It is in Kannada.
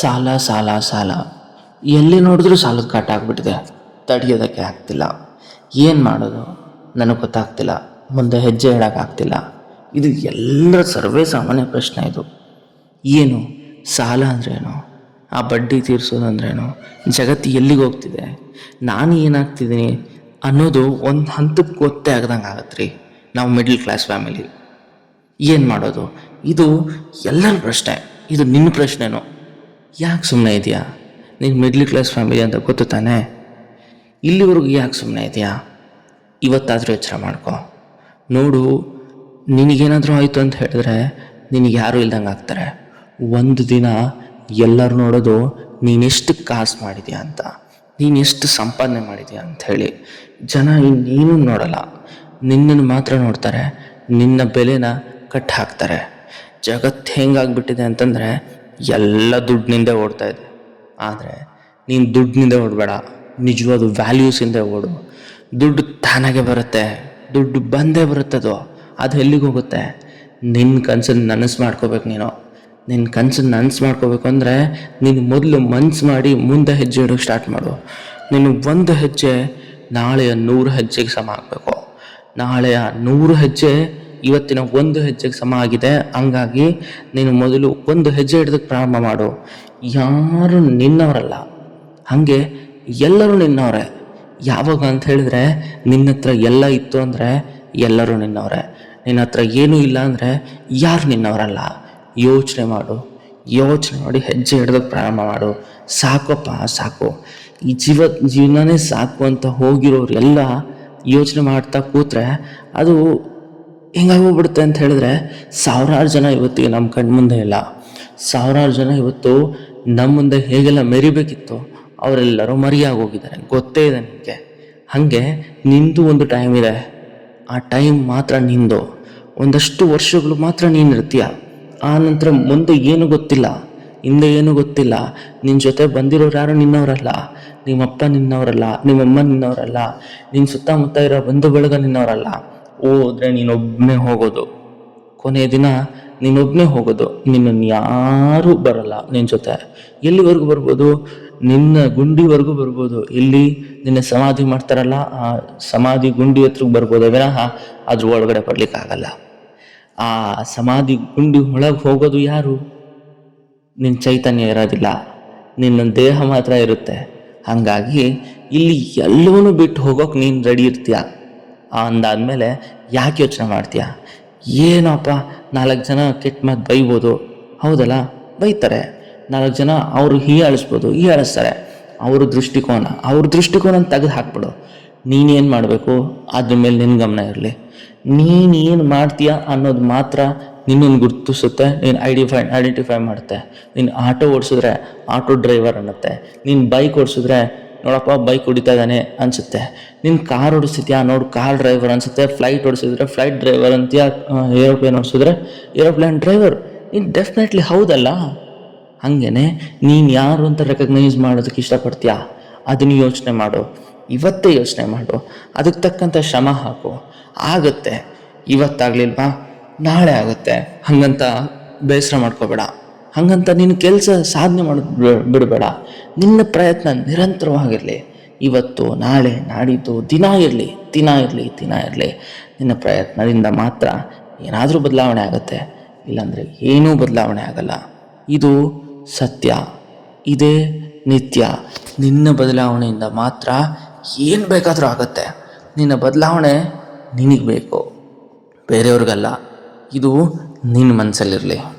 ಸಾಲ ಸಾಲ ಸಾಲ. ಎಲ್ಲಿ ನೋಡಿದ್ರೂ ಸಾಲದ ಕಾಟ ಆಗ್ಬಿಟ್ಟಿದೆ. ತಡೆಯೋದಕ್ಕೆ ಆಗ್ತಿಲ್ಲ. ಏನು ಮಾಡೋದು? ನನಗೆ ಗೊತ್ತಾಗ್ತಿಲ್ಲ. ಮುಂದೆ ಹೆಜ್ಜೆ ಇಡೋಕ್ಕಾಗ್ತಿಲ್ಲ ಇದು ಎಲ್ಲರ ಸರ್ವೇ ಸಾಮಾನ್ಯ ಪ್ರಶ್ನೆ ಇದು. ಏನು? ಸಾಲ ಅಂದ್ರೇನು? ಆ ಬಡ್ಡಿ ತೀರಿಸೋದಂದ್ರೇನು ಜಗತ್ತು ಎಲ್ಲಿಗೆ ಹೋಗ್ತಿದೆ? ನಾನು ಏನಾಗ್ತಿದ್ದೀನಿ ಅನ್ನೋದು ಒಂದು ಹಂತಕ್ಕೆ ಗೊತ್ತೇ ಆಗ್ದಂಗೆ ಆಗತ್ತೆ ರೀ ನಾವು ಮಿಡ್ಲ್ ಕ್ಲಾಸ್ ಫ್ಯಾಮಿಲಿ. ಏನು ಮಾಡೋದು? ಇದು ಎಲ್ಲರ ಪ್ರಶ್ನೆ. ಇದು ನಿನ್ನ ಪ್ರಶ್ನೆನೋ. ಯಾಕೆ ಸುಮ್ಮನೆ ಇದೆಯಾ? ನೀನು ಮಿಡ್ಲ್ ಕ್ಲಾಸ್ ಫ್ಯಾಮಿಲಿ ಅಂತ ಗೊತ್ತು ತಾನೇ? ಇಲ್ಲಿವರೆಗೂ ಯಾಕೆ ಸುಮ್ಮನೆ ಇದೆಯಾ? ಇವತ್ತಾದರೂ ಎಚ್ಚರ ಮಾಡ್ಕೊ. ನೋಡು, ನಿನಗೇನಾದರೂ ಆಯಿತು ಅಂತ ಹೇಳಿದ್ರೆ ನಿನಗೆ ಯಾರೂ ಇಲ್ದಂಗೆ ಆಗ್ತಾರೆ. ಒಂದು ದಿನ ಎಲ್ಲರೂ ನೋಡೋದು ನೀನೆಷ್ಟು ಕಾಸು ಮಾಡಿದ್ಯಾ ಅಂತ ನೀನು ಎಷ್ಟು ಸಂಪಾದನೆ ಮಾಡಿದ್ಯಾ ಅಂತ ಹೇಳಿ. ಜನ ಇನ್ನೇನು ನೋಡಲ್ಲ. ನಿನ್ನನ್ನು ಮಾತ್ರ ನೋಡ್ತಾರೆ. ನಿನ್ನ ಬೆಲೆನ ಕಟ್ ಹಾಕ್ತಾರೆ. ಜಗತ್ತು ಹೆಂಗಾಗ್ಬಿಟ್ಟಿದೆ ಅಂತಂದರೆ ಎಲ್ಲ ದುಡ್ಡಿನಿಂದ ಓಡ್ತಾ ಇದೆ ಆದರೆ ನೀನು ದುಡ್ಡಿನಿಂದ ಓಡಬೇಡ, ನಿಜವಾದ ವ್ಯಾಲ್ಯೂಸಿಂದ ಓಡು. ದುಡ್ಡು ತಾನಾಗೆ ಬರುತ್ತೆ, ದುಡ್ಡು ಬಂದೇ ಬರುತ್ತದು ಅದು. ಎಲ್ಲಿಗೆ ಹೋಗುತ್ತೆ? ನಿನ್ನ ಕನ್ಸನ್ನು ನನಸು ಮಾಡ್ಕೋಬೇಕು ನೀನು. ನಿನ್ನ ಕನ್ಸನ್ನು ನನಸು ಮಾಡ್ಕೋಬೇಕು ಅಂದರೆ ನೀನು ಮೊದಲು ಮನ್ಸು ಮಾಡಿ ಮುಂದೆ ಹೆಜ್ಜೆ ಇಡೋಕ್ಕೆ ಸ್ಟಾರ್ಟ್ ಮಾಡು. ನೀನು ಒಂದು ಹೆಜ್ಜೆ ನಾಳೆಯ ನೂರು ಹೆಜ್ಜೆಗೆ ಸಮ ಆಗಬೇಕು. ನಾಳೆಯ ನೂರು ಹೆಜ್ಜೆ ಇವತ್ತಿನ ಒಂದು ಹೆಜ್ಜೆಗೆ ಸಮ ಆಗಿದೆ. ಹಂಗಾಗಿ ನೀನು ಮೊದಲು ಒಂದು ಹೆಜ್ಜೆ ಹಿಡಿದಕ್ಕೆ ಪ್ರಾರಂಭ ಮಾಡು. ಯಾರು ನಿನ್ನವರಲ್ಲ. ಹಾಗೆ ಎಲ್ಲರೂ ನಿನ್ನವರೇ. ಯಾವಾಗ ಅಂತ ಹೇಳಿದ್ರೆ ನಿನ್ನ ಹತ್ರ ಎಲ್ಲ ಇತ್ತು ಅಂದರೆ ಎಲ್ಲರೂ ನಿನ್ನವರೇ. ನಿನ್ನ ಹತ್ರ ಏನೂ ಇಲ್ಲ ಅಂದರೆ ಯಾರು ನಿನ್ನವರಲ್ಲ. ಯೋಚನೆ ಮಾಡು. ಯೋಚನೆ ಮಾಡಿ ಹೆಜ್ಜೆ ಹಿಡ್ದಕ್ಕೆ ಪ್ರಾರಂಭ ಮಾಡು. ಸಾಕಪ್ಪ, ಸಾಕು. ಈ ಜೀವ, ಜೀವನನೇ ಸಾಕು ಅಂತ ಹೋಗಿರೋರು ಎಲ್ಲ ಯೋಚನೆ ಮಾಡ್ತಾ ಕೂತ್ರೆ ಅದು ಹೆಂಗಾಗೋಗ್ಬಿಡುತ್ತೆ ಅಂತ ಹೇಳಿದ್ರೆ, ಸಾವಿರಾರು ಜನ ಇವತ್ತಿಗೆ ನಮ್ಮ ಕಣ್ಣು ಮುಂದೆ ಇಲ್ಲ. ಸಾವಿರಾರು ಜನ ಇವತ್ತು ನಮ್ಮ ಮುಂದೆ ಹೇಗೆಲ್ಲ ಮೆರಿಬೇಕಿತ್ತು, ಅವರೆಲ್ಲರೂ ಮರಿಯಾಗಿ ಹೋಗಿದ್ದಾರೆ ಗೊತ್ತೇ ಇದೆ ನಿಮಗೆ. ಹಾಗೆ ನಿಂದು ಒಂದು ಟೈಮ್ ಇದೆ. ಆ ಟೈಮ್ ಮಾತ್ರ ನಿಂದು. ಒಂದಷ್ಟು ವರ್ಷಗಳು ಮಾತ್ರ ನೀನು ಇರ್ತೀಯ. ಆ ನಂತರ ಮುಂದೆ ಏನು ಗೊತ್ತಿಲ್ಲ. ಹಿಂದೆ ಏನು ಗೊತ್ತಿಲ್ಲ. ನಿನ್ನ ಜೊತೆ ಬಂದಿರೋರು ಯಾರು ನಿನ್ನವರಲ್ಲ. ನಿಮ್ಮಪ್ಪ ನಿನ್ನವರಲ್ಲ. ನಿಮ್ಮಮ್ಮ ನಿನ್ನವರಲ್ಲ. ನಿನ್ನ ಸುತ್ತಮುತ್ತ ಇರೋ ಬಂಧು ಬಳಗ ನಿನ್ನವರಲ್ಲ. ಹೋದ್ರೆ ನೀನೊಬ್ಬನೇ ಹೋಗೋದು. ಕೊನೆಯ ದಿನ ನೀನೊಬ್ಬನೇ ಹೋಗೋದು. ನಿನ್ನನ್ನು ಯಾರೂ ಬರಲ್ಲ ನಿನ್ನ ಜೊತೆ. ಎಲ್ಲಿವರೆಗೂ ಬರ್ಬೋದು? ನಿನ್ನ ಗುಂಡಿವರೆಗೂ ಬರ್ಬೋದು. ಇಲ್ಲಿ ನಿನ್ನ ಸಮಾಧಿ ಮಾಡ್ತಾರಲ್ಲ, ಆ ಸಮಾಧಿ ಗುಂಡಿ ಹತ್ರಕ್ಕೆ ಬರ್ಬೋದು ವಿನಃ ಅದ್ರ ಒಳಗಡೆ ಬರ್ಲಿಕ್ಕಾಗಲ್ಲ. ಆ ಸಮಾಧಿ ಗುಂಡಿ ಒಳಗೆ ಹೋಗೋದು ಯಾರು? ನಿನ್ನ ಚೈತನ್ಯ ಇರೋದಿಲ್ಲ. ನಿನ್ನ ದೇಹ ಮಾತ್ರ ಇರುತ್ತೆ. ಹಾಗಾಗಿ ಇಲ್ಲಿ ಎಲ್ಲವನ್ನೂ ಬಿಟ್ಟು ಹೋಗೋಕೆ ನೀನು ರೆಡಿ ಇರ್ತೀಯ. ಅಂದಾದ್ಮೇಲೆ ಯಾಕೆ ಯೋಚನೆ ಮಾಡ್ತೀಯ? ಏನಪ್ಪ, ನಾಲ್ಕು ಜನ ಕೆಟ್ಟ ಮಾತು ಬೈಬೋದು? ಹೌದಲ್ಲ, ಬೈತಾರೆ. ನಾಲ್ಕು ಜನ ಅವರು ಹೀಯಾಳಿಸ್ಬೋದು ಹೀಯಾಳಿಸ್ತಾರೆ ಅವ್ರ ದೃಷ್ಟಿಕೋನ ಅವ್ರ ದೃಷ್ಟಿಕೋನ ತೆಗೆದು ಹಾಕ್ಬಿಡು. ನೀನೇನು ಮಾಡಬೇಕು? ಅದ್ರ ಮೇಲೆ ನಿನ್ನ ಗಮನ ಇರಲಿ. ನೀನೇನು ಮಾಡ್ತೀಯ ಅನ್ನೋದು ಮಾತ್ರ ನಿನ್ನನ್ನು ಗುರುತಿಸುತ್ತೆ, ನೀನು ಐಡಿಫೈ ಐಡೆಂಟಿಫೈ ಮಾಡುತ್ತೆ. ನೀನು ಆಟೋ ಓಡಿಸಿದ್ರೆ ಆಟೋ ಡ್ರೈವರ್ ಅನ್ನತ್ತೆ. ನೀನು ಬೈಕ್ ಓಡಿಸಿದ್ರೆ ನೋಡಪ್ಪ ಬೈಕ್ ಹೊಡಿತಾ ಇದ್ದಾನೆ ಅನಿಸುತ್ತೆ. ನಿನ್ನ ಕಾರ್ ಓಡಿಸ್ತಿದ್ಯಾ? ನೋಡು ಕಾರ್ ಡ್ರೈವರ್ ಅನ್ಸುತ್ತೆ. ಫ್ಲೈಟ್ ಓಡಿಸಿದ್ರೆ ಫ್ಲೈಟ್ ಡ್ರೈವರ್ ಅಂತೀಯ ಏರೋಪ್ಲೇನ್ ಓಡಿಸಿದ್ರೆ ಏರೋಪ್ಲೇನ್ ಡ್ರೈವರ್ ನೀನು ಡೆಫಿನೆಟ್ಲಿ ಹೌದಲ್ಲ? ಹಾಗೇನೆ, ನೀನು ಯಾರು ಅಂತ ರೆಕಗ್ನೈಸ್ ಮಾಡೋದಕ್ಕೆ ಇಷ್ಟಪಡ್ತೀಯಾ? ಅದನ್ನು ಯೋಚನೆ ಮಾಡು. ಇವತ್ತೇ ಯೋಚನೆ ಮಾಡು. ಅದಕ್ಕೆ ತಕ್ಕಂಥ ಶ್ರಮ ಹಾಕು. ಆಗುತ್ತೆ. ಇವತ್ತಾಗ್ಲಿಲ್ವಾ? ನಾಳೆ ಆಗುತ್ತೆ. ಹಂಗಂತ ಬೇಸರ ಮಾಡ್ಕೋಬೇಡ. ಹಂಗಂತ ನಿನ್ನ ಕೆಲಸ ಸಾಧನೆ ಮಾಡೋದು ಬಿಡಬೇಡ. ನಿನ್ನ ಪ್ರಯತ್ನ ನಿರಂತರವಾಗಿರಲಿ. ಇವತ್ತು, ನಾಳೆ, ನಾಡಿದ್ದು, ದಿನ ಇರಲಿ ದಿನ ಇರಲಿ ದಿನ ಇರಲಿ. ನಿನ್ನ ಪ್ರಯತ್ನದಿಂದ ಮಾತ್ರ ಏನಾದರೂ ಬದಲಾವಣೆ ಆಗುತ್ತೆ. ಇಲ್ಲಾಂದರೆ ಏನೂ ಬದಲಾವಣೆ ಆಗಲ್ಲ. ಇದು ಸತ್ಯ. ಇದೇ ನಿತ್ಯ. ನಿನ್ನ ಬದಲಾವಣೆಯಿಂದ ಮಾತ್ರ ಏನು ಬೇಕಾದರೂ ಆಗುತ್ತೆ. ನಿನ್ನ ಬದಲಾವಣೆ ನಿನಗೆ ಬೇಕು. ಬೇರೆಯವ್ರಿಗಲ್ಲ. ಇದು ನಿನ್ನ ಮನಸ್ಸಲ್ಲಿರಲಿ